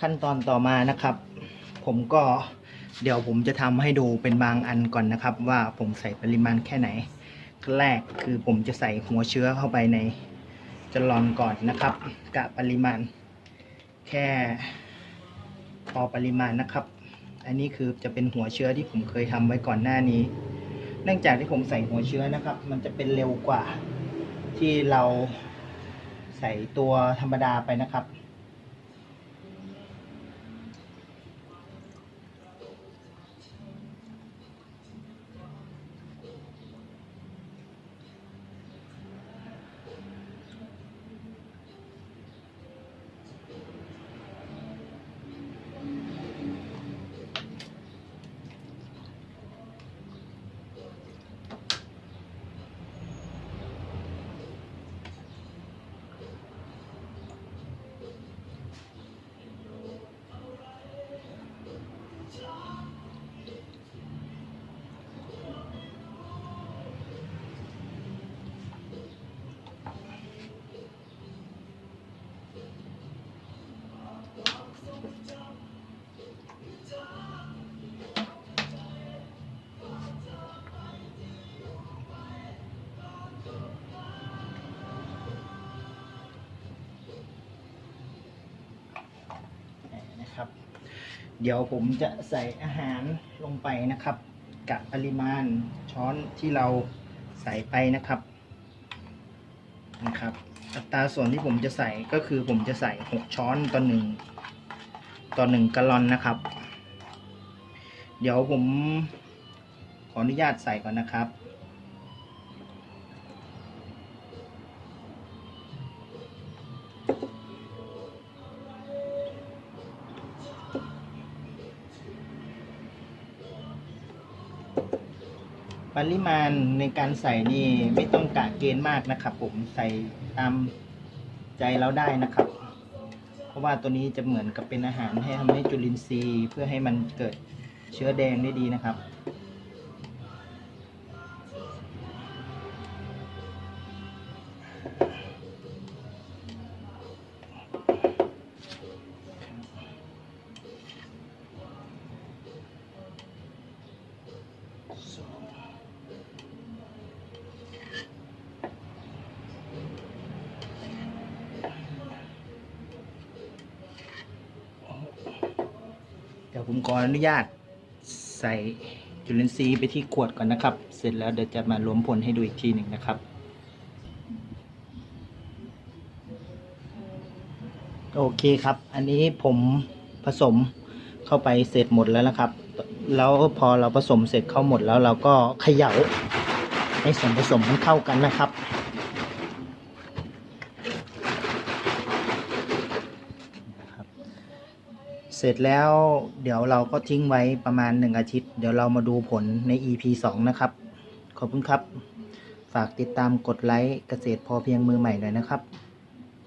ขั้นตอนต่อมานะครับ ผมก็เดี๋ยวผมจะทำให้ดูเป็นบางอันก่อนนะครับ ว่าผมใส่ปริมาณแค่ไหน แรกคือผมจะใส่หัวเชื้อเข้าไปในจลอนก่อนนะครับ กะปริมาณ แค่พอปริมาณนะครับ อันนี้คือจะเป็นหัวเชื้อที่ผมเคยทำไว้ก่อนหน้านี้ เนื่องจากที่ผมใส่หัวเชื้อนะครับ มันจะเป็นเร็วกว่าที่เราใส่ตัวธรรมดาไปนะครับ นะครับ เดี๋ยวผมจะใส่อาหารลงไปนะครับ กับปริมาณช้อนที่เราใส่ไปนะครับนะครับ อัตราส่วนที่ผมจะใส่ก็คือผมจะใส่ 6 ช้อนต่อหนึ่งต่อหนึ่งกะลอนนะครับ เดี๋ยวผมขออนุญาตใส่ก่อนนะครับ ปริมาณในการใส่นี่ไม่ต้องกะเกณฑ์มากนะครับ ผมใส่ตามใจเราได้นะครับ เพราะว่าตัวนี้จะเหมือนกับเป็นอาหารให้ทำให้จุลินทรีย์เพื่อให้มันเกิดเชื้อแดงได้ดีนะครับเดี๋ย ผมขออนุญาตใส่จุลินทรีย์ไปที่ขวดก่อนนะครับ เสร็จแล้วเดี๋ยวจะมารวมผลให้ดูอีกทีหนึ่งนะครับ โอเคครับ อันนี้ผมผสมเข้าไปเสร็จหมดแล้วนะครับ แล้วพอเราผสมเสร็จเข้าหมดแล้วเราก็เขย่าให้ส่วนผสมมันเข้ากันนะครับ เสร็จแล้วเดี๋ยวเราก็ทิ้งไว้ประมาณหนึ่งอาทิตย์ เดี๋ยวเรามาดูผลใน EP 2 นะครับ ขอบคุณครับ ฝากติดตามกดไลค์เกษตรพอเพียงมือใหม่หน่อยนะครับ